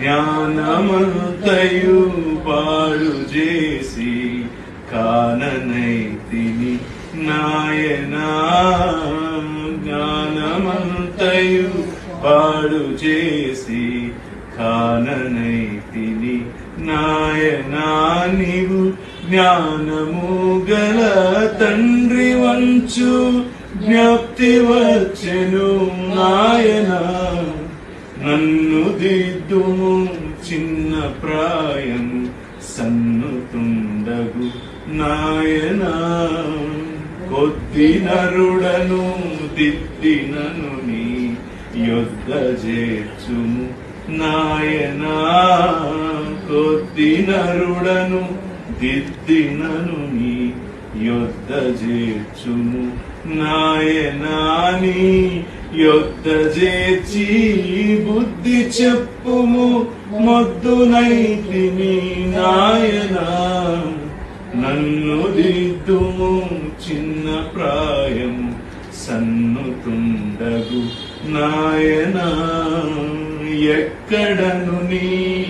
జ్ఞానమంతయు పాడు చేసి కాననైతిని నాయనా. జ్ఞానమంతయు పాడు చేసి కాననైతిని నాయనా. నీవు జ్ఞానము గల తండ్రి వంచు జ్ఞప్తి వచ్చెను నాయనా. దిద్దుము చిన్న ప్రాయము సన్నుతుండగు నాయన కొద్ది నరుడను దిద్దినను నీ యొద్ద చేర్చుము నాయన కొద్ది నరుడను దిద్దినను నీ యొద్ద చేర్చుము నాయనాని యొత్త చేర్చి బుద్ధి చెప్పుము మొద్దునైతిని నాయన. నన్ను దిద్దుము చిన్న ప్రాయము సన్నుతుండగు నాయన. ఎక్కడను నీ